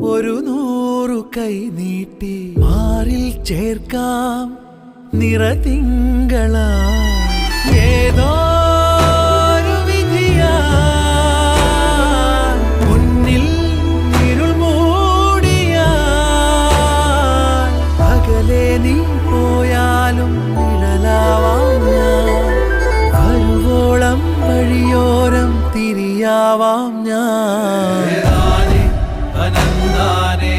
ഒരു നൂറു കൈ നീട്ടി മാറിൽ ചേർക്കാം നിറതിങ്കള. ഏതോ ഞാൻ. വഴിയോരം തിരിയാവാം தானே